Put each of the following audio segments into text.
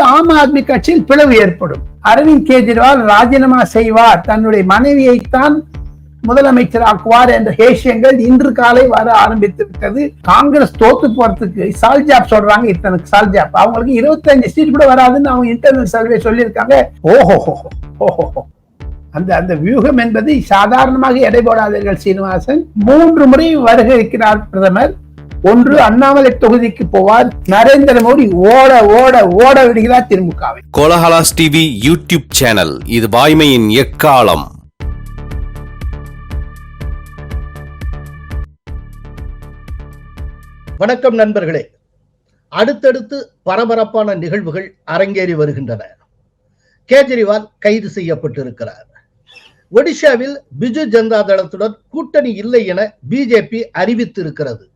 ஆம் ஆத்மி கட்சியில் பிளவு ஏற்படும். அரவிந்த் கெஜ்ரிவால் ராஜினாமா செய்வார். தன்னுடைய மனைவியைத்தான் முதலமைச்சர் ஆக்குவார் என்ற ஹேஷியங்கள் இன்று காலை வர ஆரம்பித்து விட்டது. காங்கிரஸ் தோத்து போறதுக்கு சால்ஜாப் சொல்றாங்க இத்தனை சால்ஜாப். அவங்களுக்கு இருபத்தஞ்சு சீட் கூட வராதுன்னு அவங்க இன்டர்னல் சர்வே சொல்லியிருக்காங்க. ஓஹோ ஓஹோ அந்த அந்த வியூகம் என்பது சாதாரணமாக எடை போடாதீர்கள் சீனிவாசன். மூன்று முறை வருகை இருக்கிறார் பிரதமர். ஒன்று அண்ணாமலை தொகுதிக்கு போவார். நரேந்திர மோடி ஓட ஓட ஓட விடுகிறார் திமுகவை கோலஹலாஸ் டிவி யூடியூப் சேனல். இது வாய்மையின் எக்காலம். வணக்கம் நண்பர்களே. அடுத்தடுத்து பரபரப்பான நிகழ்வுகள் அரங்கேறி வருகின்றன. கேஜ்ரிவால் கைது செய்யப்பட்டிருக்கிறார். ஒடிஷாவில் பிஜு ஜனதா தளத்துடன் கூட்டணி இல்லை என பிஜேபி அறிவித்திருக்கிறது.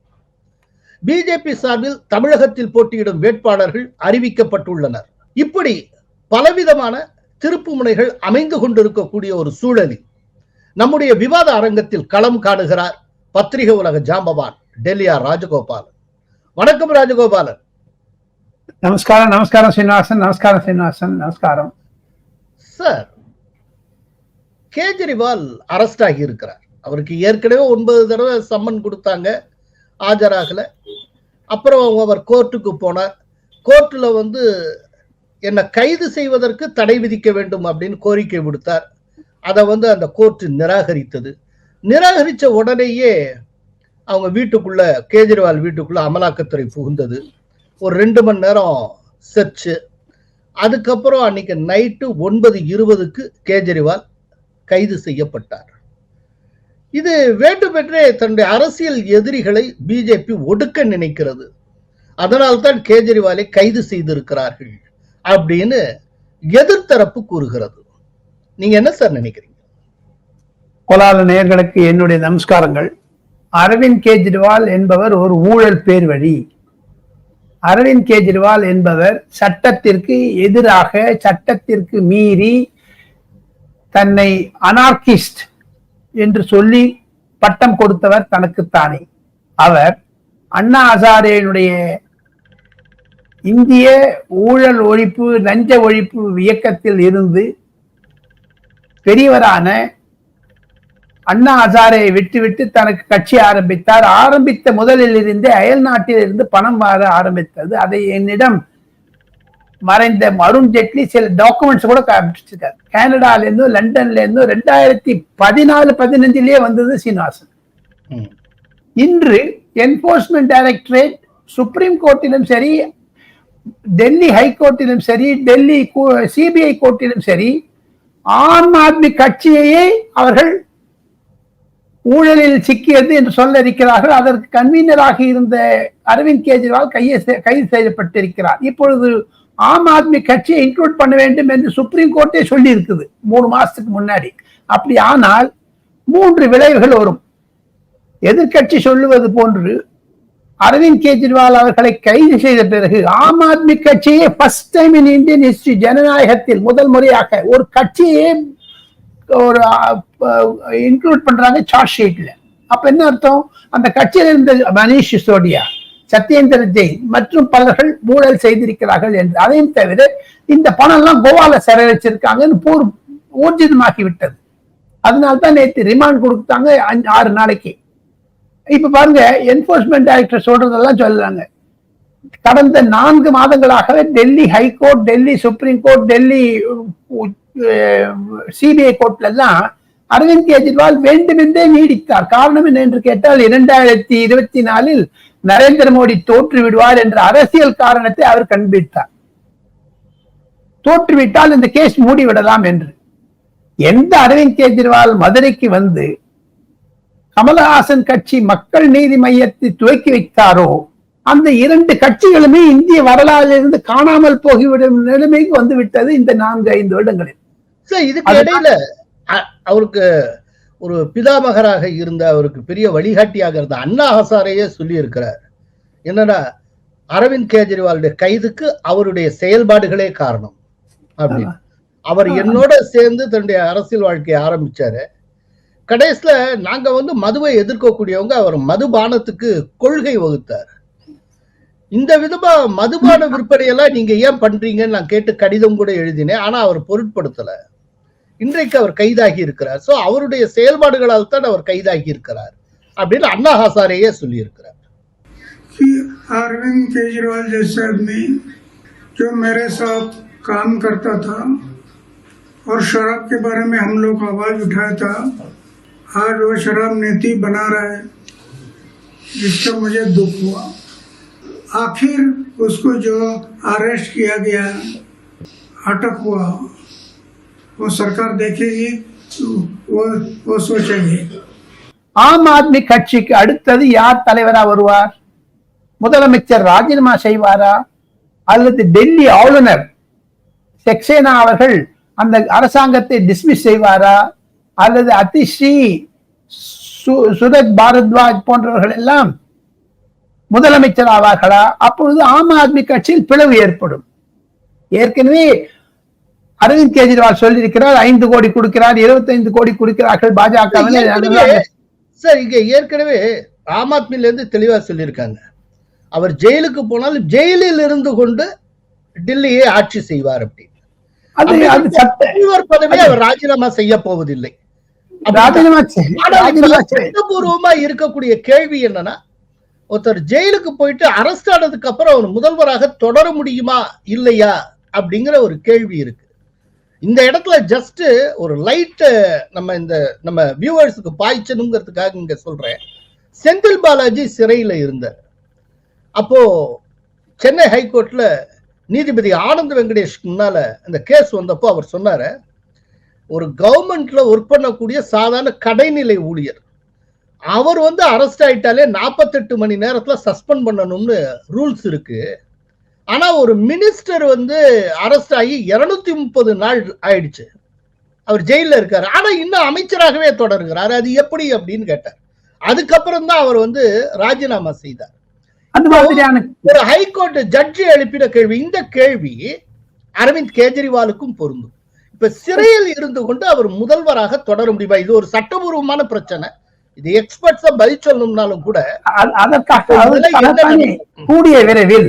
பிஜேபி சார்பில் தமிழகத்தில் போட்டியிடும் வேட்பாளர்கள் அறிவிக்கப்பட்டுள்ளனர். இப்படி பலவிதமான திருப்பு முனைகள் அமைந்து கொண்டிருக்கக்கூடிய ஒரு சூழலில் நம்முடைய விவாத அரங்கத்தில் களம் காணுகிறார் பத்திரிகை உலக ஜாம்பவான் டெல்லியா ராஜகோபாலன். வணக்கம் ராஜகோபாலன். நமஸ்காரம் நமஸ்காரம் சீனிவாசன் நமஸ்காரம் சீனிவாசன் நமஸ்காரம். சார் கேஜ்ரிவால் அரெஸ்ட் ஆகி இருக்கிறார். அவருக்கு ஏற்கனவே ஒன்பது தடவை சம்மன் கொடுத்தாங்க. ஆஜராகல. அப்புறம் அவர் கோர்ட்டுக்கு போனார். கோர்ட்டில் வந்து என்னை கைது செய்வதற்கு தடை விதிக்க வேண்டும் அப்படின்னு கோரிக்கை விடுத்தார். அதை வந்து அந்த கோர்ட்டு நிராகரித்தது. நிராகரித்த உடனேயே அவங்க வீட்டுக்குள்ள கேஜ்ரிவால் வீட்டுக்குள்ள அமலாக்கத்துறை புகுந்தது. ஒரு ரெண்டு மணி நேரம் சர்ச்சு அதுக்கப்புறம் அன்னைக்கு நைட்டு ஒன்பது இருபதுக்கு கேஜ்ரிவால் கைது செய்யப்பட்டார். இது வேண்டுமென்றே தன்னுடைய அரசியல் எதிரிகளை பிஜேபி ஒடுக்க நினைக்கிறது. அதனால்தான் கேஜ்ரிவாலை கைது செய்திருக்கிறார்கள் அப்படின்னு எதிர்த்தரப்பு கூறுகிறது. நீங்க என்ன சார் நினைக்கிறீங்க? கோலால நேயர்களுக்கு என்னுடைய நமஸ்காரங்கள். அரவிந்த் கெஜ்ரிவால் என்பவர் ஒரு ஊழல் பேர் வழி அரவிந்த் கெஜ்ரிவால் என்பவர் சட்டத்திற்கு எதிராக சட்டத்திற்கு மீறி தன்னை அனார்கிஸ்ட் என்று சொல்லி பட்டம் கொடுத்தவர் தனக்குத்தானே. அவர் அண்ணா ஹசாரேனுடைய இந்திய ஊழல் ஒழிப்பு லஞ்ச ஒழிப்பு இயக்கத்தில் இருந்து பெரியவரான அண்ணா ஹசாரே விட்டுவிட்டு தனக்கு கட்சி ஆரம்பித்தார். ஆரம்பித்த முதலில் இருந்தே அயல் நாட்டில் இருந்து பணம் வர ஆரம்பித்தது. அதை என்னிடம் மறைந்த அருண் ஜேட்லி சில டாக்குமெண்ட்ஸ் கூட காமிச்சிருக்காரு. கனடால இருந்தும் லண்டன்ல இருந்தும் ரெண்டாயிரத்தி பதினாலு பதினஞ்சுலயே வந்தது சீனிவாசன். இன்று என்போர்ஸ்மெண்ட் டைரக்டரேட் சுப்ரீம் கோர்ட்டிலும் சரி டெல்லி ஹைகோர்ட்டிலும் சரி டெல்லி சிபிஐ கோர்ட்டிலும் சரி ஆம் ஆத்மி கட்சியையே அவர்கள் ஊழலில் சிக்கியது என்று சொல்ல இருக்கிறார்கள் அதற்கு கன்வீனராக இருந்த அரவிந்த் கெஜ்ரிவால் கையை கைது செய்யப்பட்டிருக்கிறார். இப்பொழுது ஆம் ஆத்மி கட்சியை இன்க்ளூட் பண்ண வேண்டும் என்று சுப்ரீம் கோர்ட்டே சொல்லி இருக்குது மூணு மாசத்துக்கு முன்னாடி. அப்படி ஆனால் மூன்று விளைவுகள் வரும். எதிர்கட்சி சொல்லுவது போன்று அரவிந்த் கெஜ்ரிவால் அவர்களை கைது செய்த பிறகு ஆம் ஆத்மி கட்சியை first time in Indian history ஜனநாயகத்தில் முதல் முறையாக ஒரு கட்சியே ஒரு இன்க்ளூட் பண்றாங்க சார்ஜ் ஷீட்ல அப்ப என்ன அர்த்தம்? அந்த கட்சியில் இருந்த மனிஷ் சிசோடியா சத்யேந்திர ஜெயின் மற்றும் பலர்கள் ஊழல் செய்திருக்கிறார்கள் என்று. அதையும் தவிர இந்த பணம் எல்லாம் கோவால செலவழிச்சிருக்காங்கன்னு போர் ஊர்ஜிதமாக்கி விட்டது அதனால்தான் நேற்று ரிமாண்ட் கொடுத்தாங்க அஞ்சு- ஆறு நாளைக்கு. இப்ப பாருங்க என்போர்ஸ்மெண்ட் டைரக்டர் சொல்றதெல்லாம் சொல்றாங்க. கடந்த நான்கு மாதங்களாகவே Delhi high court Delhi supreme court Delhi CBI கோர்ட்ல எல்லாம் அரவிந்த் கெஜ்ரிவால் வேண்டுமென்றே நீடித்தார். காரணம் என்ன என்று கேட்டால் இரண்டாயிரத்தி இருபத்தி நாலில் நரேந்திர மோடி தோற்று விடுவார் என்ற அரசியல் காரணத்தை அவர் கண்பித்தார் தோற்றுவிட்டால் இந்த கேஸ் மூடிவிடலாம் என்று. எந்த அரவிந்த் கெஜ்ரிவால் மதுரைக்கு வந்து கமலஹாசன் கட்சி மக்கள் நீதி மையத்தை துவக்கி வைத்தாரோ அந்த இரண்டு கட்சிகளுமே இந்திய வரலாறிலிருந்து காணாமல் போகிவிடும் நிலைமைக்கு வந்து விட்டது இந்த நான்கு ஐந்து வருடங்களில். இதுக்கு. இடையில அவருக்கு ஒரு பிதாமகராக இருந்த அவருக்கு பெரிய வழிகாட்டியாக இருந்த அண்ணா ஹசாரையே சொல்லி இருக்கிறார் என்னன்னா அரவிந்த் கெஜ்ரிவாலுடைய கைதுக்கு அவருடைய செயல்பாடுகளே காரணம் அப்படின்னு. அவர் என்னோட சேர்ந்து தன்னுடைய அரசியல் வாழ்க்கையை ஆரம்பிச்சாரு. கடைசியில நாங்க வந்து மதுவை எதிர்க்கக்கூடியவங்க அவர் மதுபானத்துக்கு கொள்கை வகுத்தார். இந்த விதமா மதுபான விற்பனை எல்லாம் நீங்க ஏன் பண்றீங்கன்னு நான் கேட்டு கடிதம் கூட எழுதினேன் ஆனா அவர் பொருட்படுத்தல. இன்றைக்கு அவர் கைதாகி இருக்கிறார் சோ அவருடைய செயல்பாடுகளால் தான் அவர் கைதாகி இருக்கிறார் அப்படின்னு அண்ணா ஹசாரேயே சொல்லி இருக்கிறார் कि अरविंद केजरीवाल जैसे आदमी जो मेरे साथ काम करता था और शराब के बारे में हम लोग आवाज उठाया था आज वो शराब नीति बना रहा है जिसका मुझे दुख हुआ आखिर उसको जो अरेस्ट किया गया अटक हुआ वो सरकार देखेगी वो वो सोचेगी ஆம் ஆத்மி கட்சிக்கு அடுத்தது யார் தலைவரா வருவார் முதலமைச்சர் ராஜினாமா செய்வாரா அல்லது டெல்லி ஆளுநர் சக்சேனா அவர்கள் அந்த அரசாங்கத்தை டிஸ்மிஸ் செய்வாரா அல்லது அதிஸ்ரீ சு- சுரத் பாரத்வாஜ் போன்றவர்கள் எல்லாம் முதலமைச்சர் ஆவார்களா அப்பொழுது ஆம் ஆத்மி கட்சியில் பிளவு ஏற்படும் ஏற்கனவே அரவிந்த் கெஜ்ரிவால் சொல்லியிருக்கிறார் ஐந்து கோடி கொடுக்கிறார் 25 கோடி கொடுக்கிறார்கள் பாஜக சார் இங்க ஏற்கனவே ஆம் ஆத்மில இருந்து தெளிவா சொல்லியிருக்காங்க. அவர் ஜெயிலுக்கு போனாலும் ஜெயிலில் இருந்து கொண்டு டெல்லியை ஆட்சி செய்வார் அப்படின்னு. பதவியை அவர் ராஜினாமா செய்ய போவதில்லை. சட்டபூர்வமா இருக்கக்கூடிய கேள்வி என்னன்னா ஒருத்தர் ஜெயிலுக்கு போயிட்டு அரெஸ்ட் ஆனதுக்கு அப்புறம் அவர் முதல்வராக தொடர முடியுமா இல்லையா அப்படிங்கிற ஒரு கேள்வி இருக்கு. இந்த இடத்துல ஜஸ்ட் ஒரு லைட் நம்ம இந்த நம்ம வியூவர்ஸுக்கு பாய்ச்சணுங்கிறதுக்காக இங்க சொல்றேன். செந்தில் பாலாஜி சிறையில் இருந்தார். அப்போ சென்னை ஹைகோர்ட்ல நீதிபதி ஆனந்த் வெங்கடேஷ்க்கு முன்னால அந்த கேஸ் வந்தப்போ அவர் சொன்னாரு ஒரு கவர்மெண்ட்ல ஒர்க் பண்ணக்கூடிய சாதாரண கடைநிலை ஊழியர் அவர் வந்து அரெஸ்ட் ஆயிட்டாலே நாற்பத்தெட்டு மணி நேரத்தில் சஸ்பெண்ட் பண்ணணும்னு ரூல்ஸ் இருக்குது ஆனா ஒரு மினிஸ்டர் வந்து அரெஸ்ட் ஆகி இருநூத்தி முப்பது நாள் ஆயிடுச்சு. அவர் ஜெயில இருக்காரு. ஆனா இன்னும் அமைச்சராகவே தொடர்கிறார். அது எப்படி அப்படின்னு கேட்டார். அதுக்கப்புறம் தான் அவர் வந்து ராஜினாமா செய்தார். ஒரு ஹைகோர்ட் ஜட்ஜி எழுப்பின கேள்வி. இந்த கேள்வி அரவிந்த் கெஜ்ரிவாலுக்கும் பொருந்தும். இப்ப சிறையில் இருந்து கொண்டு அவர் முதல்வராக தொடர முடியுமா? இது ஒரு சட்டபூர்வமான பிரச்சனை. இது எக்ஸ்பர்ட்ஸா பதில் சொல்லணும்னாலும் கூட கூடிய விரைவில்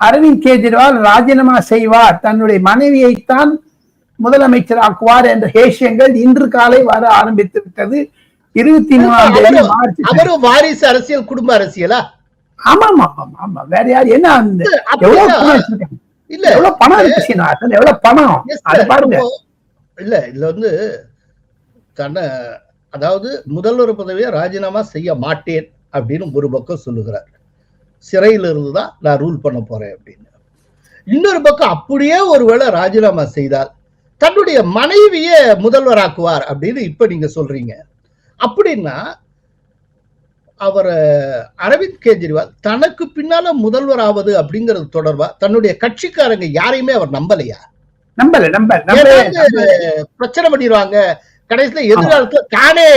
அரவிந்த் கெஜ்ரிவால் ராஜினாமா செய்வார். தன்னுடைய மனைவியைத்தான் முதலமைச்சராக்குவார் என்ற ஹேஷியங்கள் இன்று காலை வர ஆரம்பித்து விட்டது. இருபத்தி மூணாம் தேதி மார்ச் அவரும் வாரிசு அரசியல் குடும்ப அரசியலா? ஆமா ஆமா ஆமா ஆமா வேற யார்? என்ன அந்த? எவ்வளவு? இல்ல. எவ்வளவு பணம் இருக்கு எவ்வளவு பணம்? அது. பாருங்க. இல்ல இதுல வந்து தன்னை அதாவது முதல்வர் பதவியை ராஜினாமா செய்ய மாட்டேன் அப்படின்னு ஒரு பக்கம் சொல்லுகிறார். சிறையில இருந்து தான் நான் ரூல் பண்ண போறேன் அப்படின்னு. இன்னொரு பக்கம் அப்படியே ஒருவேளை ராஜினாமா செய்தால் தன்னுடைய மனைவியை முதல்வராக்குவார் அப்படின்னு இப்ப நீங்க சொல்றீங்க. அப்படின்னா அவர் அரவிந்த் கெஜ்ரிவால் தனக்கு பின்னால முதல்வர் ஆவது அப்படிங்கிறது தொடர்பா தன்னுடைய கட்சிக்காரங்க யாரையுமே அவர் நம்பலையா? நம்பல. ஏதாவது பிரச்சனை பண்ணிடுவாங்க. கடைசியில எதிர்காலத்துல தானே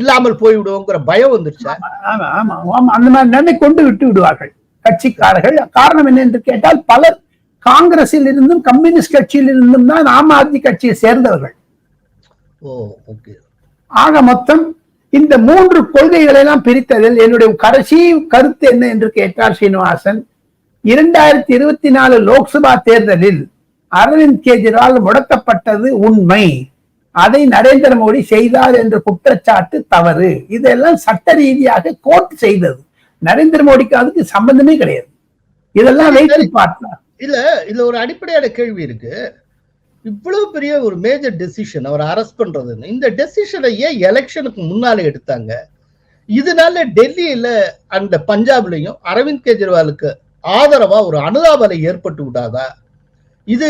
இல்லாமல் போய்விடுவோங்கிற பயம் வந்துருச்சா? ஆமா அந்த மாதிரி நிலை கொண்டு விட்டு விடுவார்கள் கட்சிக்காரர்கள். காரணம் என்ன என்று கேட்டால் பலர் காங்கிரஸில் இருந்தும் கம்யூனிஸ்ட் கட்சியில் இருந்தும் தான் ஆம் ஆத்மி கட்சியை சேர்ந்தவர்கள். ஆக மொத்தம் இந்த மூன்று கொள்கைகளை எல்லாம் பிரித்ததில் என்னுடைய கடைசி கருத்து என்ன என்று கேட்டார் சீனிவாசன். இரண்டாயிரத்தி இருபத்தி நாலு லோக்சபா தேர்தலில் அரவிந்த் கெஜ்ரிவால் முடக்கப்பட்டது உண்மை. அதை நரேந்திர மோடி செய்தார் என்ற குற்றச்சாட்டு தவறு. இதெல்லாம் சட்ட ரீதியாக கோர்ட் செய்தது. நரேந்திர மோடிக்கு அதுக்கு சம்பந்தமே கிடையாது. இதெல்லாம் வைத்து பார்த்தார். இல்ல இதுல ஒரு அடிப்படையான கேள்வி இருக்கு. இவ்வளவு பெரிய ஒரு மேஜர் டெசிஷன் அவர் அரெஸ்ட் பண்றதுன்னு. இந்த டெசிஷனை ஏன் எலெக்ஷனுக்கு முன்னால எடுத்தாங்க? இதனால டெல்லியில அந்த பஞ்சாப்லயும் அரவிந்த் கெஜ்ரிவாலுக்கு ஆதரவா ஒரு அனுதாபலை ஏற்பட்டு விடாதா? இது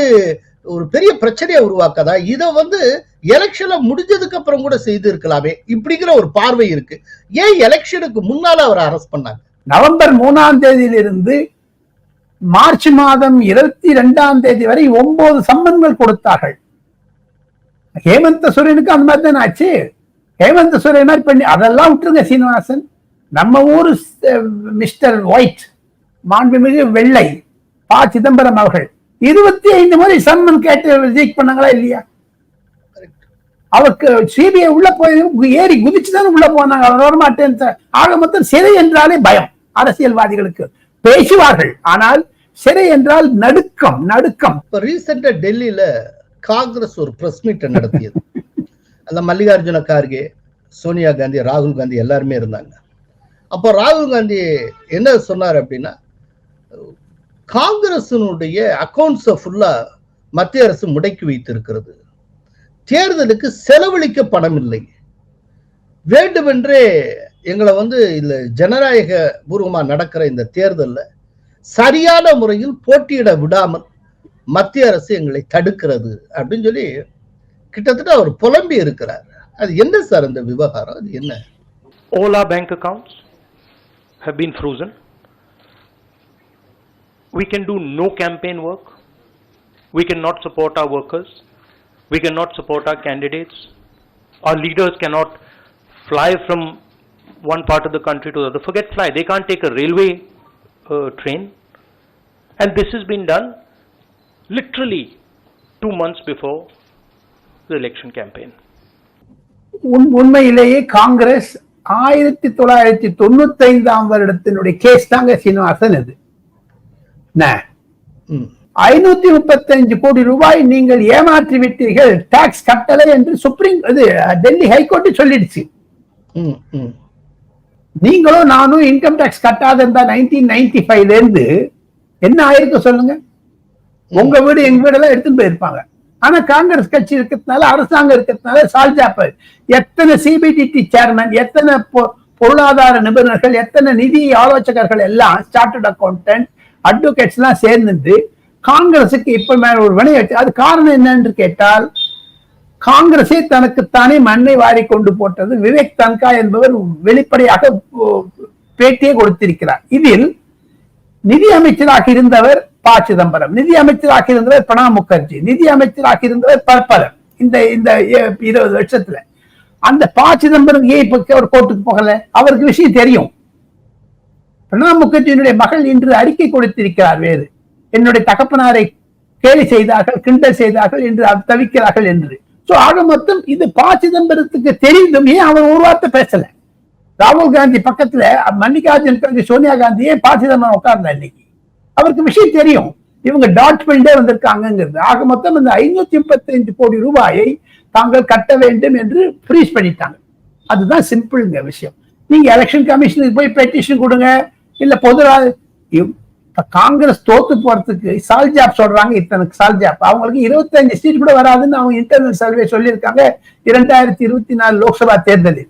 ஒரு பெரிய பிரச்சனையை உருவாக்காதா? இதை வந்து எலெக்ஷன்ல முடிஞ்சதுக்கு அப்புறம் கூட செய்து இருக்கலாமே. இப்படிங்கிற ஒரு பார்வை இருக்கு. ஏன் எலெக்ஷனுக்கு முன்னால அவர் அரெஸ்ட் பண்ணாங்க? நவம்பர் மூணாம் தேதியிலிருந்து மார்ச் மாதம் இருபத்தி ரெண்டாம் தேதி வரை ஒன்பது சம்மன்கள் கொடுத்தார்கள். ஹேமந்த சோரனுக்கு அந்த மாதிரி தானே ஆச்சு? ஹேமந்த சோரன் மாதிரி பண்ணி அதெல்லாம் விட்டுருங்க சீனிவாசன். நம்ம ஊர் மிஸ்டர் ஒயிட் மாண்புமிகு வெள்ளை ப சிதம்பரம் அவர்கள். இருபத்தி ஐந்து முறை சம்மன் கேட்டு ரிஜெக்ட் பண்ணாங்களா இல்லையா? அவருக்கு சிபிஐ உள்ள போய் ஏறி குதிச்சுதான் உள்ள போனாங்க. அவர் வரமாட்டேன் ஆக மொத்தம் சிறை என்றாலே பயம். அரசியல்வாதிகளுக்கு பேசுவார்கள். ஆனால் சிறை என்றால் நடுக்கம் நடுக்கம். இப்ப ரீசெண்டா டெல்லியில காங்கிரஸ் ஒரு பிரஸ் மீட்டை நடத்தியது. அந்த மல்லிகார்ஜுன கார்கே சோனியா காந்தி ராகுல் காந்தி எல்லாருமே இருந்தாங்க. அப்போ ராகுல் காந்தி என்ன சொன்னார் அப்படின்னா காங்கிரசினுடைய அக்கௌண்ட்ஸை ஃபுல்லா மத்திய அரசு முடக்கி வைத்திருக்கிறது. தேர்தலுக்கு செலவழிக்க பணம் இல்லை வேண்டுமென்றே எங்களை வந்து இல்ல ஜனநாயக பூர்வமா நடக்கிற இந்த தேர்தலில் சரியான முறையில் போட்டியிட விடாமல் மத்திய அரசு எங்களை தடுக்கிறது அப்படின்னு சொல்லி கிட்டத்தட்ட அவர் புலம்பி இருக்கிறார் அது என்ன சார் அந்த விவகாரம் அது என்ன Ola bank account accounts have been frozen. We can do no campaign work. We cannot support our workers. We cannot support our candidates. Our leaders cannot fly from one part of the country to the other. Forget fly, they can't take a railway uh, train. And this has been done literally two months before the election campaign. உண்- உண்மையிலேயே காங்கிரஸ் ஆயிரத்தி தொள்ளாயிரத்தி தொண்ணூத்தி ஐந்தாம் வருடத்தினுடைய case தாங்க சீனிவாசன் இது ஐநூத்தி முப்பத்தஞ்சு கோடி ரூபாய் நீங்கள் ஏமாற்றி விட்டீர்கள் டாக்ஸ் கட்டலை என்று சுப்ரீம் இது டெல்லி ஹைகோர்ட் சொல்லிடுச்சு. ம், ம். நீங்களும் நானும் இன்கம் டாக்ஸ் கட்டாத இருந்தா நைன்டீன் நைன்டி ஃபைவ்ல இருந்து என்ன ஆயிருக்கு சொல்லுங்க? உங்க வீடு எங்க வீடெல்லாம் எடுத்துட்டு போயிருப்பாங்க. ஆனா காங்கிரஸ் கட்சி இருக்கிறதுனால அரசாங்கம் இருக்கிறதுனால சால்ஜாப்பர் எத்தனை சிபிடிடி சேர்மன் எத்தனை பொருளாதார நிபுணர்கள் எத்தனை நிதி ஆலோசகர்கள் எல்லாம் சார்ட்டர்ட் அக்கௌண்டன்ட் அட்வொகேட்ஸ் எல்லாம் சேர்ந்து காங்கிரசுக்கு இப்ப மேல ஒரு வினையாச்சு அது காரணம் என்னன்னு கேட்டால் காங்கிரசே தனக்குத்தானே மண்ணை வாரி கொண்டு போட்டது விவேக் தன்கா என்பவர் வெளிப்படையாக பேட்டியை கொடுத்திருக்கிறார். இதில் நிதி அமைச்சராக இருந்தவர் ப. சிதம்பரம் நிதி அமைச்சராக இருந்தவர் பிரணாப் முகர்ஜி நிதி அமைச்சராக இருந்தவர் பற்பலர் இந்த இந்த இருபது வருஷத்துல. அந்த ப. சிதம்பரம் ஏன் இப்ப அவர் கோர்ட்டுக்கு போகல? அவருக்கு விஷயம் தெரியும். பிரணாப் முகர்ஜியினுடைய மகள் இன்று அறிக்கை கொடுத்திருக்கிறார் வேறு. என்னுடைய தகப்பனாரை கேலி செய்தார்கள் கிண்டல் செய்தார்கள் என்று தவிக்கிறார்கள் என்று. சோ ஆக மொத்தம் இது ப சிதம்பரத்துக்கு தெரிந்தும் ஏன் அவர் ஒரு வார்த்தை பேசல? ராகுல் காந்தி பக்கத்துல மல்லிகார்ஜுன் காந்தி சோனியா காந்தியே ப சிதம்பரம் உட்கார்ந்தா இன்னைக்கு? அவருக்கு விஷயம் தெரியும். இவங்க டாட் பில்டே வந்திருக்காங்கிறது ஆக மொத்தம் இந்த ஐநூத்தி முப்பத்தி ஐந்து கோடி ரூபாயை தாங்கள் கட்ட வேண்டும் என்று ஃப்ரீஸ் பண்ணிட்டாங்க. அதுதான் சிம்பிள்ங்க விஷயம். நீங்க எலெக்ஷன் கமிஷனுக்கு போய் பெட்டிஷன் கொடுங்க. இல்ல பொது இப்ப காங்கிரஸ் தோத்து போறதுக்கு சால்ஜாப் சொல்றாங்க இத்தனைக்கு சால்ஜாப் அவங்களுக்கு இருபத்தஞ்சு சீட் கூட வராதுன்னு அவங்க இன்டர்னல் சர்வே சொல்லியிருக்காங்க. இரண்டாயிரத்தி இருபத்தி நாலு லோக்சபா தேர்தலில்.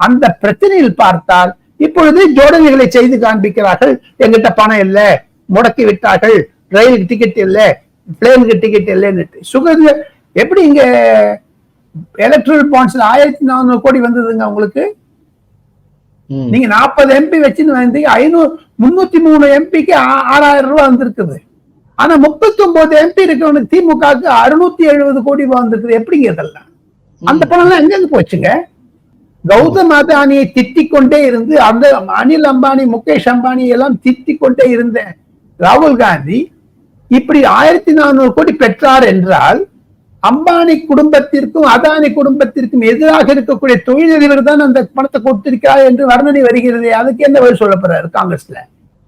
அந்த பிரச்சனையில் பார்த்தால் இப்பொழுது ஜோடனைகளை செய்து காண்பிக்கிறார்கள். எங்கிட்ட பணம் இல்லை முடக்கி விட்டார்கள் ரயிலுக்கு டிக்கெட் இல்லை பிளேனுக்கு டிக்கெட் இல்லைன்னு சுகர் எப்படி இங்க எலக்ட்ரல் பாண்ட்ஸ்ல ஆயிரத்தி நானூறு கோடி வந்ததுங்க உங்களுக்கு? நீங்க நாற்பது எம்பி வச்சுன்னு வந்தீங்க ஐநூறு முன்னூத்தி மூணு எம்பிக்கு ஆறாயிரம் ரூபாய் வந்திருக்குது. ஆனா முப்பத்தி ஒன்பது எம்பி இருக்கவனுக்கு திமுகவுக்கு அறுநூத்தி எழுபது கோடி ரூபாய் வந்திருக்குது. எப்படிங்க இதெல்லாம்? அந்த பணம் எல்லாம் எங்க போச்சுங்க? கௌதம் அதானியை திட்டிக் கொண்டே இருந்து அந்த அனில் அம்பானி முகேஷ் அம்பானி எல்லாம் திட்டிக் கொண்டே இருந்த ராகுல் காந்தி இப்படி ஆயிரத்தி நானூறு கோடி பெற்றார் என்றால் அம்பானி குடும்பத்திற்கும் அதானி குடும்பத்திற்கும் எதிராக இருக்கக்கூடிய தொழிலதிபர் தான் அந்த பணத்தை கொடுத்திருக்கிறார் என்று வர்ணனை வருகிறது. அதுக்கு என்ன பதில் சொல்ல போறாரு காங்கிரஸ்ல?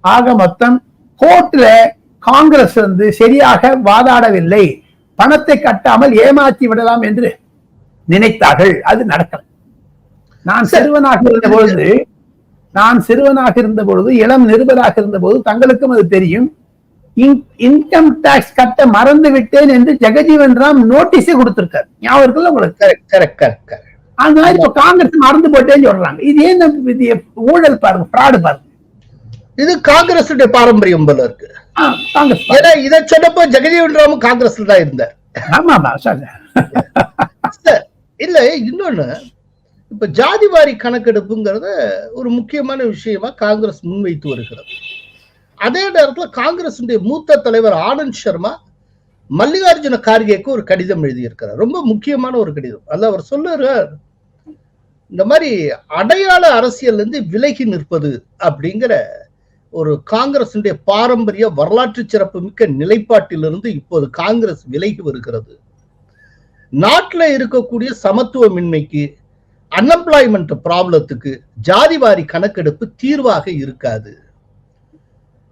ஆக மொத்தம் கோர்ட்ல காங்கிரஸ் வந்து சரியாக வாதாடவில்லை. பணத்தை கட்டாமல் ஏமாற்றி விடலாம் என்று நினைத்தார்கள். அது நடக்கல. நான் சிறுவனாக இருந்த பொழுது நான் சிறுவனாக இருந்த பொழுது இளம் நிருபராக இருந்த போது தங்களுக்கும் அது தெரியும். இன்கம் டாக்ஸ் கட்ட மறந்து விட்டேன் என்று ஜெகஜீவன் ராம் நோட்டீஸே கொடுத்திருக்காரு. ஞாபகம் இருக்குல்ல உங்களுக்கு? அதனால இப்ப காங்கிரஸ் மறந்து போட்டேன்னு சொல்றாங்க. இது ஏன் ஊழல் பாருங்க ஃப்ராடு பாருங்க. இது காங்கிரசுடைய பாரம்பரியம் போல இருக்கு. காங்கிரஸ். ஏன்னா இதை சொன்னப்போ ஜெகஜீவன் ராமும் காங்கிரஸ்ல தான் இருந்தார். ஆமா ஆமா இல்ல இன்னொன்னு இப்ப ஜாதிவாரி கணக்கெடுப்புங்கிறத ஒரு முக்கியமான விஷயமா காங்கிரஸ் முன்வைத்து வருகிறது. அதே நேரத்தில் காங்கிரஸ் மூத்த தலைவர் ஆனந்த் சர்மா மல்லிகார்ஜுன கார்கேக்கு ஒரு கடிதம் எழுதியிருக்கிறார். ரொம்ப முக்கியமான ஒரு கடிதம். அதில் அவர் சொல்லுறார் இந்த மாதிரி அடையாள அரசியல் இருந்து விலகி நிற்பது அப்படிங்கிற ஒரு காங்கிரசுடைய பாரம்பரிய வரலாற்று சிறப்பு மிக்க நிலைப்பாட்டிலிருந்து இப்போது காங்கிரஸ் விலகி வருகிறது. நாட்டில் இருக்கக்கூடிய சமத்துவமின்மைக்கு அன்எம்ப்ளாய்மெண்ட் ப்ராப்ளத்துக்கு ஜாதிவாரி கணக்கெடுப்பு தீர்வாக இருக்காது.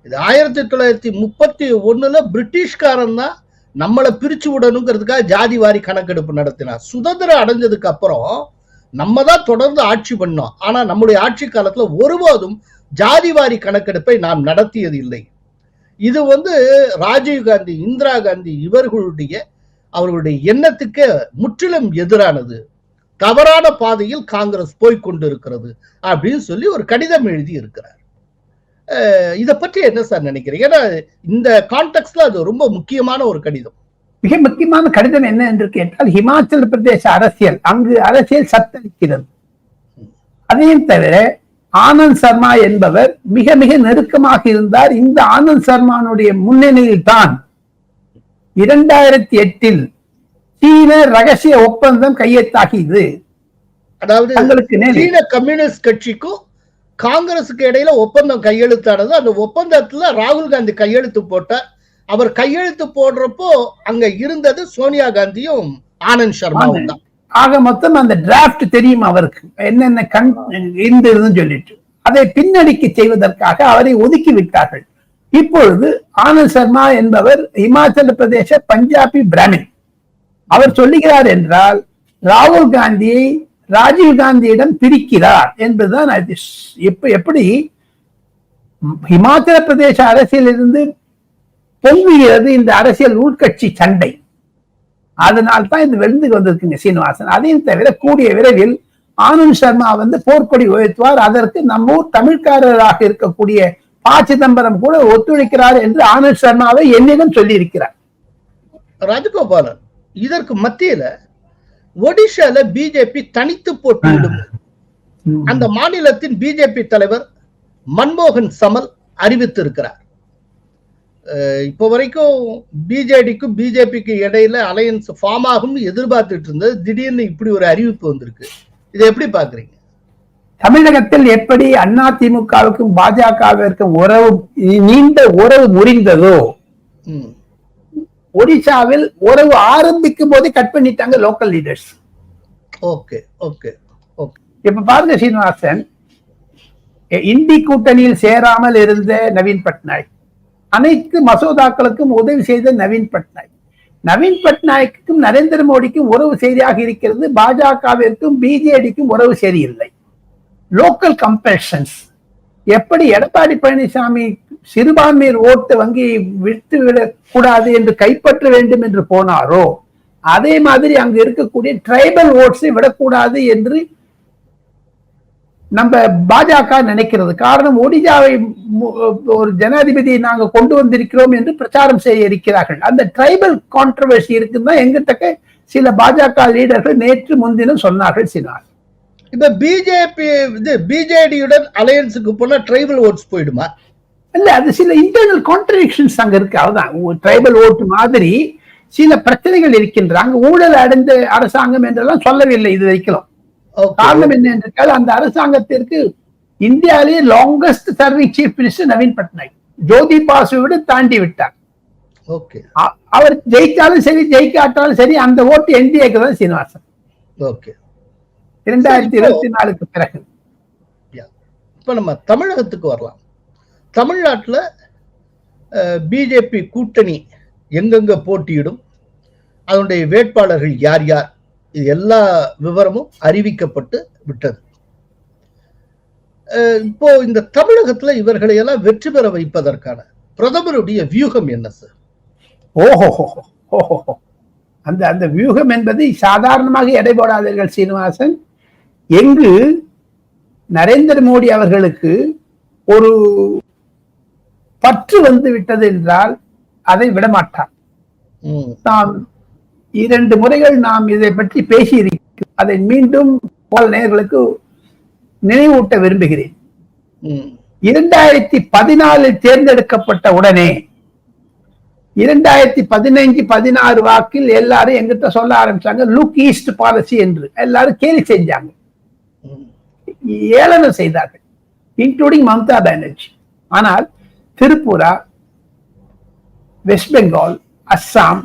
இது ஆயிரத்தி தொள்ளாயிரத்தி முப்பத்தி ஒண்ணுல பிரிட்டிஷ்காரன் தான் நம்மளை பிரிச்சு விடணுங்கிறதுக்காக ஜாதி வாரி கணக்கெடுப்பு நடத்தினார். சுதந்திரம் அடைஞ்சதுக்கு அப்புறம் நம்ம தான் தொடர்ந்து ஆட்சி பண்ணோம். ஆனா நம்முடைய ஆட்சி காலத்துல ஒருபோதும் ஜாதி வாரி கணக்கெடுப்பை நாம் நடத்தியது இல்லை. இது வந்து ராஜீவ் காந்தி இந்திரா காந்தி இவர்களுடைய அவர்களுடைய எண்ணத்துக்கு முற்றிலும் எதிரானது. தவறான பாதையில் காங்கிரஸ் போய்கொண்டிருக்கிறது அப்படின்னு சொல்லி ஒரு கடிதம் எழுதி இருக்கிறார் இதை பற்றி என்ன சார் நினைக்கிறீங்க? ஏன்னா இந்த கான்டெக்ட்ல அது ரொம்ப முக்கியமான ஒரு கடிதம். மிக முக்கியமான கடிதம் என்ன என்று கேட்டால் ஹிமாச்சல பிரதேச அரசியல். அங்கு அரசியல் சத்தளிக்கிறது. அதையும் தவிர ஆனந்த் சர்மா என்பவர் மிக மிக நெருக்கமாக இருந்தார். இந்த ஆனந்த் சர்மானுடைய முன்னணியில் தான் இரண்டாயிரத்தி எட்டில் சீன ரகசிய ஒப்பந்தம் கையெழுத்தாகியது. அதாவது சீன கம்யூனிஸ்ட் கட்சிக்கும் காங்கிரசுக்கு இடையில ஒப்பந்தம் கையெழுத்தானது அந்த ஒப்பந்தத்துல ராகுல் காந்தி கையெழுத்து போட்டார். அவர் கையெழுத்து போடுறப்போ அங்க இருந்தது சோனியா காந்தியும் ஆனந்த் சர்மாவும் தான். ஆக மொத்தம் அந்த டிராஃப்ட் தெரியும் அவருக்கு. என்னென்ன கண் இருந்ததுன்னு சொல்லிட்டு. அதை பின்னடிக்கு செய்வதற்காக அவரை ஒதுக்கி விட்டார்கள். இப்பொழுது ஆனந்த் சர்மா என்பவர் இமாச்சல பிரதேச பஞ்சாபி பிராமின். அவர் சொல்லுகிறார் என்றால் ராகுல் காந்தியை ராஜீவ் காந்தியிடம் பிரிக்கிறார் என்பதுதான் அது. எப்ப எப்படி? இமாச்சல பிரதேச அரசியலிருந்து பொங்குகிறது இந்த அரசியல் உள்கட்சி சண்டை. அதனால் தான் இது வெளுந்து வந்திருக்குங்க சீனிவாசன். அதையும் தவிர கூடிய விரைவில் ஆனந்த் சர்மா வந்து போர்க்கொடி உயர்த்துவார். அதற்கு நம்ம ஊர் தமிழ்காரராக இருக்கக்கூடிய ப சிதம்பரம் கூட ஒத்துழைக்கிறார் என்று ஆனந்த் சர்மாவை என்னிடம் சொல்லியிருக்கிறார். ராஜகோபாலன் இதற்கு மத்தியில ஒடிஷால பிஜேபி தனித்து போட்டியிடும். அந்த மாநிலத்தின் பிஜேபி தலைவர் மன்மோகன் சமல் அறிவித்திருக்கிறார். இப்போ வரைக்கும் பிஜேடிக்கும் பிஜேபிக்கு இடையில அலையன்ஸ் ஃபார்ம் ஆகும்னு எதிர்பார்த்துட்டு இருந்தது. திடீர்னு இப்படி ஒரு அறிவிப்பு வந்திருக்கு. இதை எப்படி பாக்குறீங்க தமிழகத்தில் எப்படி அதிமுகவுக்கும் பாஜகவிற்கும் உறவு நீண்ட உறவு முறிந்ததோ ஒடிசாவில் உறவு ஆரம்பிக்கும் போதே கட் பண்ணிட்டாங்க local leaders okay okay okay இப்ப பாருங்க சீனிவாசன். இந்தி கூட்டணியில் சேராமல் இருந்த நவீன் பட்நாயக். அனைத்து மசோதாக்களுக்கும் உதவி செய்த நவீன் பட்நாயக். நவீன் பட்நாயக்குக்கும் நரேந்திர மோடிக்கும் உறவு சரியாக இருக்கிறது. பாஜகவிற்கும் பிஜேடிக்கும் உறவு சரியில்லை. லோக்கல் கம்பல்ஷன்ஸ் எப்படி எடப்பாடி பழனிசாமி சிறுபான்மையர் ஓட்டு வங்கி விட்டு விடக்கூடாது என்று கைப்பற்ற வேண்டும் என்று போனாரோ அதே மாதிரி அங்கு இருக்கக்கூடிய ட்ரைபல் ஓட்ஸை விடக்கூடாது என்று நம்ம பாஜக நினைக்கிறது. காரணம் ஒடிஜாவை ஒரு ஜனாதிபதியை நாங்க கொண்டு வந்திருக்கிறோம் என்று பிரச்சாரம் செய்ய இருக்கிறார்கள். அந்த ட்ரைபல் கான்ட்ரவர்சி இருக்குன்னு எங்கிட்ட சில பாஜக லீடர்கள் நேற்று முன்தினம் சொன்னார்கள் சினார் இப்ப பிஜேபி இது பிஜேடியுடன் அலையன்ஸுக்கு போனா ட்ரைபல் ஓட்ஸ் போயிடுமா? இல்ல அது சில இன்டர்னல் கான்ட்ரடிக்ஷன்ஸ் அங்க இருக்கு. அதுதான் ட்ரைபல் ஓட்டு மாதிரி சில பிரச்சனைகள் இருக்கின்றன அங்க ஊழல் அடைந்த அரசாங்கம் என்றெல்லாம் சொல்லவில்லை இது வரைக்கும். காரணம் என்ன என்றால் அந்த அரசாங்கத்திற்கு இந்தியாவிலேயே longest serving chief minister Naveen Patnaik. Jyoti Basu விட தாண்டி விட்டார். ஓகே அவர் ஜெயிச்சாலும் சரி ஜெயிக்காட்டாலும் சரி அந்த ஓட்டு என்டிஏக்கு தான் சீனிவாசன். ஓகே இரண்டாயிரத்தி இருபத்தி நாலுக்கு பிறகு. இப்ப நம்ம தமிழகத்துக்கு வரலாம். தமிழ்நாட்டில் பிஜேபி கூட்டணி எங்கெங்கே போட்டியிடும் அதனுடைய வேட்பாளர்கள் யார் யார் இது எல்லா விவரமும் அறிவிக்கப்பட்டு விட்டது. இப்போ இந்த தமிழகத்துல இவர்களை எல்லாம் வெற்றி பெற வைப்பதற்கான பிரதமருடைய வியூகம் என்ன சார்? ஓஹோ ஓஹோ அந்த அந்த வியூகம் என்பது சாதாரணமாக எடை போடாதீர்கள் சீனிவாசன். எங்கு நரேந்திர மோடி அவர்களுக்கு ஒரு பற்று வந்து விட்டது என்றால் அதை விடமாட்டார். நாம் இரண்டு முறைகள் நாம் இதை பற்றி பேசியிருக்கிறோம். அதை மீண்டும் போல் நேயர்களுக்கு நினைவூட்ட விரும்புகிறேன். இரண்டாயிரத்தி பதினாலில் தேர்ந்தெடுக்கப்பட்ட உடனே இரண்டாயிரத்தி பதினைஞ்சு பதினாறு வாக்கில் எல்லாரும் எங்கிட்ட சொல்ல ஆரம்பிச்சாங்க லுக் ஈஸ்ட் பாலிசி என்று. எல்லாரும் கேலி செஞ்சாங்க. ஏளனம் செய்தார்கள் இன்க்ளூடிங் மம்தா பானர்ஜி. ஆனால் திரிபுரா வெஸ்ட் பெங்கால் அஸ்ஸாம்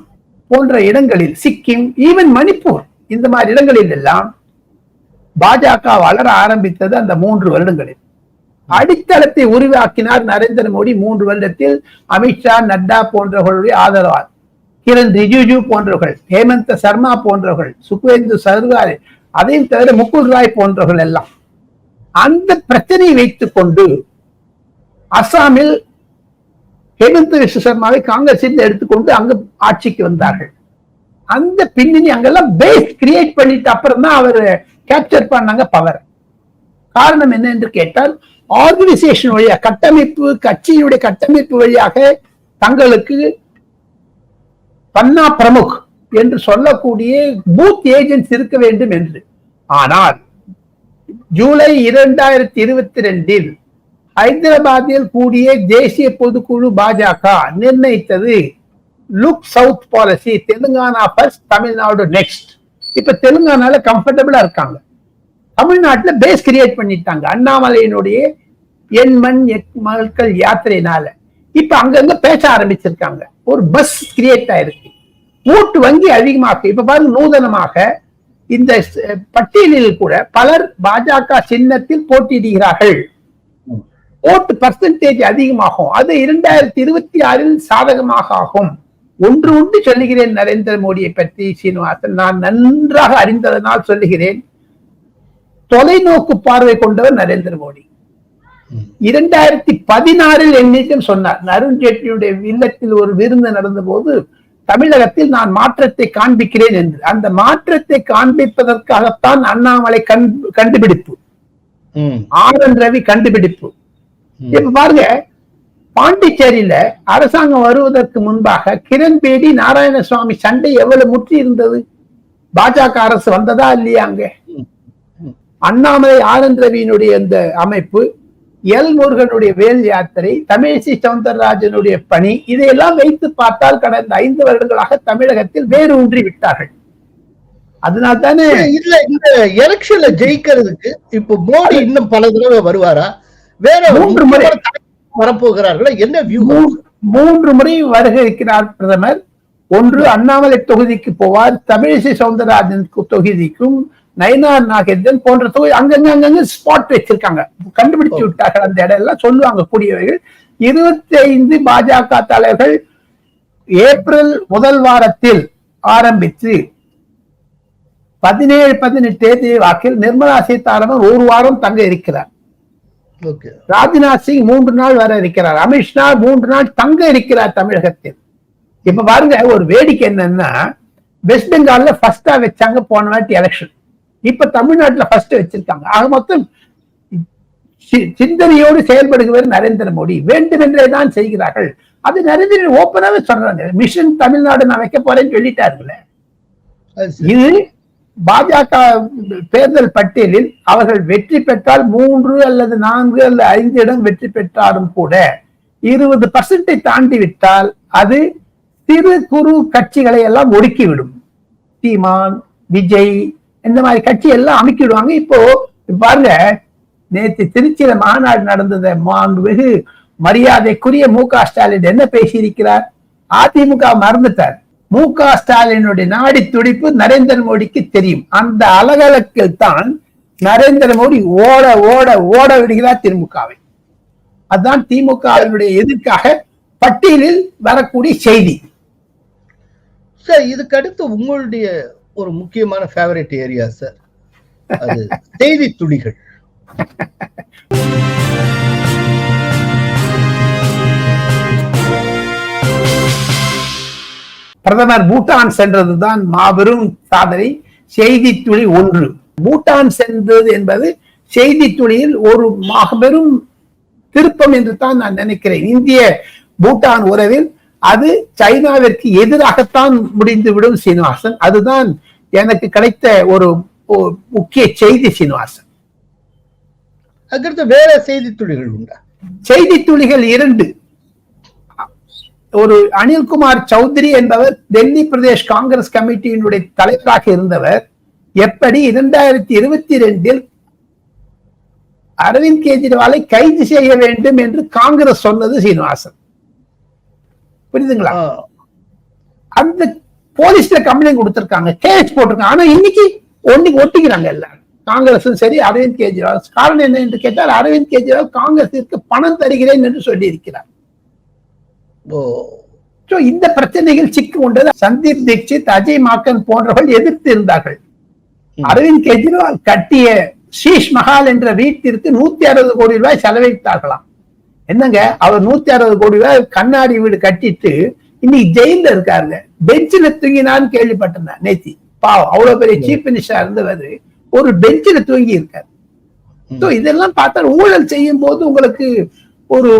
போன்ற இடங்களில் சிக்கிம் ஈவன் மணிப்பூர் இந்த மாதிரி இடங்களில் எல்லாம் பாஜக வளர ஆரம்பித்தது அந்த மூன்று வருடங்களில். அடித்தளத்தை உருவாக்கினார் நரேந்திர மோடி மூன்று வருடத்தில் அமித்ஷா நட்டா போன்றவர்களுடைய ஆதரவால். கிரண் ரிஜிஜு போன்றவர்கள் ஹேமந்த சர்மா போன்றவர்கள் சுக்வேந்து சர்வாரி அதையும் தவிர முகுல் ராய் போன்றவர்கள் எல்லாம். அந்த பிரச்சனையை வைத்துக் கொண்டு அசாமில் ஹேமந்த விஸ்வ சர்மாவை காங்கிரஸில் எடுத்துக்கொண்டு அங்க ஆட்சிக்கு வந்தார்கள். அந்த பின்னணி அங்கெல்லாம் பேஸ் கிரியேட் பண்ணிட்டு அப்புறம் தான் அவர் கேப்சர் பண்ணாங்க பவர் காரணம் என்ன என்று கேட்டால் ஆர்கனைசேஷன் வழியா கட்டமைப்பு கட்சியினுடைய கட்டமைப்பு வழியாக தங்களுக்கு பன்னா பிரமுக் என்று சொல்லக்கூடிய பூத் ஏஜென்ட்ஸ் இருக்க வேண்டும் என்று. ஆனால் ஜூலை இரண்டாயிரத்தி இருபத்தி ரெண்டில் ஹைதராபாத்தில் கூடிய தேசிய பொதுக்குழு பாஜக நிர்ணயித்தது look south policy Telangana first Tamil Nadu next இப்ப தெலுங்கானால கம்ஃபர்டபுளா இருக்காங்க. தமிழ்நாட்டில் பேஸ் கிரியேட் பண்ணிட்டாங்க. அண்ணாமலையினுடைய என் மண் மக்கள் யாத்திரையினால. இப்ப அங்கங்க பேச ஆரம்பிச்சிருக்காங்க. ஒரு பஸ் கிரியேட் ஆயிருக்கு. ஓட்டு வங்கி அதிகமாக இப்ப பாருங்க நூதனமாக இந்த பட்டியலில் கூட பலர் பாஜக சின்னத்தில் போட்டியிடுகிறார்கள். ஓட்டு பர்சன்டேஜ் அதிகமாகும். அது இரண்டாயிரத்தி இருபத்தி ஆறில் சாதகமாக ஆகும். ஒன்று உண்டு சொல்லுகிறேன் நரேந்திர மோடியை பற்றி சீனிவாசன். நான் நன்றாக அறிந்ததனால் சொல்லுகிறேன். தொலைநோக்கு பார்வை கொண்டவர் நரேந்திர மோடி. இரண்டாயிரத்தி பதினாறில் என்னிடம் சொன்னார். அருண் ஜேட்லியுடைய இல்லத்தில் ஒரு விருந்து நடந்த போது தமிழகத்தில் நான் மாற்றத்தை காண்பிக்கிறேன் என்று. அந்த மாற்றத்தை காண்பிப்பதற்காகத்தான் அண்ணாமலை கண் கண்டுபிடிப்பு. ஆர் என் ரவி கண்டுபிடிப்பு. இப்ப பாருங்க பாண்டிச்சேரியில அரசாங்கம் வருவதற்கு முன்பாக கிரண்பேடி நாராயணசுவாமி சண்டை எவ்வளவு முற்றி இருந்தது? பாஜக அரசு வந்ததா இல்லையா அங்க? அண்ணாமலை என் ரவியினுடைய இந்த அமைப்பு எல் முருகனுடைய வேல் யாத்திரை தமிழிசை சவுந்தரராஜனுடைய பணி இதையெல்லாம் வைத்து பார்த்தால் கடந்த ஐந்து வருடங்களாக தமிழகத்தில் வேறு ஊன்றி விட்டார்கள் அதனால் தானே இதுல இந்த எலெக்ஷன்ல ஜெயிக்கிறதுக்கு இப்போ மோடி இன்னும் பல தடவை வருவாரா? வேற மூன்று முறை. வரப்போகிறார்களா? என்ன மூன்று முறை வருகிறார் பிரதமர். ஒன்று அண்ணாமலை தொகுதிக்கு போவார் தமிழிசை சவுந்தரராஜன் தொகுதிக்கும் நயனார் நாகேந்திரன் போன்ற தொகுதி அங்கங்க அங்கங்க ஸ்பாட் வச்சிருக்காங்க. கண்டுபிடிச்சு விட்டார்கள் அந்த இடம் எல்லாம் சொல்லுவாங்க கூடியவர்கள். இருபத்தி ஐந்து பாஜக தலைவர்கள் ஏப்ரல் முதல் வாரத்தில் ஆரம்பித்து பதினேழு பதினெட்டு தேதி வாக்கில் நிர்மலா சீதாராமன் ஒரு வாரம் தங்க இருக்கிறார். ராஜ்நாத் சிங் மூன்று நாள் வர இருக்கிறார். அமித்ஷா மூன்று நாள் தங்க இருக்கிறார் தமிழகத்தில். இப்ப பாருங்க ஒரு வேடிக்கை என்னன்னா வெஸ்ட் பெங்கால்ல ஃபர்ஸ்டா வச்சாங்க போன வாட்டி எலெக்ஷன் இப்ப தமிழ்நாட்டுல ஃபர்ஸ்ட் வச்சிருக்காங்க. ஆக மொத்தம் சிந்தனையோடு செயல்படுகிறவர் நரேந்திர மோடி. வேண்டுமென்றே தான் செய்கிறார்கள். அது நரேந்திர ஓப்பனாவே சொல்றாங்க. மிஷன் தமிழ்நாடு நான் வைக்க போறேன்னு சொல்லிட்டாருங்களே. இது பாஜக தேர்தல் பட்டியலில் அவர்கள் வெற்றி பெற்றால் மூன்று அல்லது நான்கு அல்லது ஐந்து இடம் வெற்றி பெற்றாலும் கூட இருபது பர்சன்டை தாண்டி விட்டால் அது சிறு குறு கட்சிகளை எல்லாம் ஒடுக்கிவிடும். சீமான் விஜய் இந்த மாதிரி கட்சி எல்லாம் அமைக்கிடுவாங்க இப்போ பாருங்க நேற்று திருச்சியில மாநாடு நடந்தது மாண்புமிகு மரியாதைக்குரிய மு க ஸ்டாலின் என்ன பேசியிருக்கிறார்? அதிமுக மறந்துட்டார். மு க ஸ்டாலினுடைய நாடி துடிப்பு நரேந்திர மோடிக்கு தெரியும். அந்த அலகலக்கில் தான் நரேந்திர மோடி ஓட ஓட ஓட விடுகிறார் திமுகவை. அதுதான் திமுகவினுடைய எதிர்க்காக பட்டியலில் வரக்கூடிய செய்தி. சார் இதுக்கு அடுத்து உங்களுடைய ஒரு முக்கியமான ஃபேவரட் ஏரியா சார். அது செய்தி துளிகள். பிரதமர் பூட்டான் சென்றதுதான் மாபெரும் சாதனை செய்தி துளி ஒன்று. பூட்டான் சென்றது என்பது செய்தி துளியில் ஒரு மாபெரும் திருப்பம் என்று தான் நான் நினைக்கிறேன். இந்திய பூட்டான் உறவில் அது சைனாவிற்கு எதிராகத்தான் முடிந்துவிடும் சீனிவாசன். அதுதான் எனக்கு கிடைத்த ஒரு ஒரு முக்கிய செய்தி சீனிவாசன். அதுக்கடுத்து வேற செய்தி துளிகள் உண்டா? செய்தி துளிகள் இரண்டு. ஒரு அனில்குமார் சௌத்ரி என்பவர் டெல்லி பிரதேஷ் காங்கிரஸ் கமிட்டியினுடைய தலைவராக இருந்தவர். எப்படி இரண்டாயிரத்தி இருபத்தி ரெண்டில் அரவிந்த் கெஜ்ரிவாலை கைது செய்ய வேண்டும் என்று காங்கிரஸ் சொன்னது சீனிவாசன். புரியுதுங்களா? அந்த போலீஸ்ல கம்ப்ளைண்ட் கொடுத்திருக்காங்க. கேஸ் போட்டிருக்காங்க. ஆனா இன்னைக்கு ஒன்னைக்கு ஒட்டிக்கிறாங்க எல்லாரும். காங்கிரசும் சரி அரவிந்த் கெஜ்ரிவால் காரணம் என்ன என்று கேட்டால் அரவிந்த் கெஜ்ரிவால் காங்கிரசிற்கு பணம் தருகிறேன் என்று சொல்லியிருக்கிறார். ஓ சோ இந்த பிரச்சனைகள் சிக்கி கொண்டது சந்தீப் தீட்சித் அஜய் மாக்கன் போன்றவர்கள் எதிர்த்து இருந்தார்கள். அரவிந்த் கெஜ்ரிவால் கட்டிய ஷீஷ் மஹால் என்ற வீட்டிற்கு நூத்தி அறுபது கோடி ரூபாய் செலவழித்தார்களாம் என்னங்க? அவர் நூத்தி அறுபது கோடி ரூபாய் கண்ணாடி வீடு கட்டிட்டு இன்னைக்கு ஜெயில இருக்காருங்க. பெஞ்சில தூங்கினான்னு கேள்விப்பட்டேன் நேத்தி. பாவம் அவ்வளவு பெரிய சீஃப் மினிஸ்டரா இருந்தவர் ஒரு பெஞ்சில தூங்கி இருக்காரு இதெல்லாம் பார்த்தால் ஊழல் செய்யும் போது உங்களுக்கு ஒரு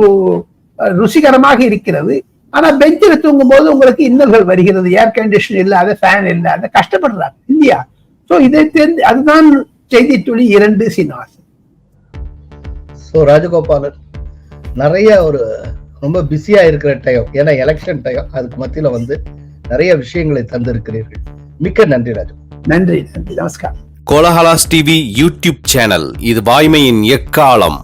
ருசிகரமாக இருக்கிறது. ஆனா பெஞ்சில் தூங்கும் போது உங்களுக்கு இன்னல்கள் வருகிறது. ஏர் கண்டிஷன் இல்லாத ஃபேன் இல்லாத கஷ்டப்படுறாங்க. இல்லையா? சோ இதை தெரிந்து அதுதான் செய்தி துளி இரண்டு சீனிவாசன் ஸோ ராஜகோபாலன் நிறைய ஒரு ரொம்ப பிஸியா இருக்கிற டைம் ஏன்னா எலெக்ஷன் டைம் அதுக்கு மத்தியில வந்து நிறைய விஷயங்களை தந்திருக்கிறீர்கள். மிக்க நன்றி ராஜு. நன்றி நன்றி நமஸ்காரம். கோலஹலாஸ் டிவி யூடியூப் சேனல் இது வாய்மையின் எக்காலம்.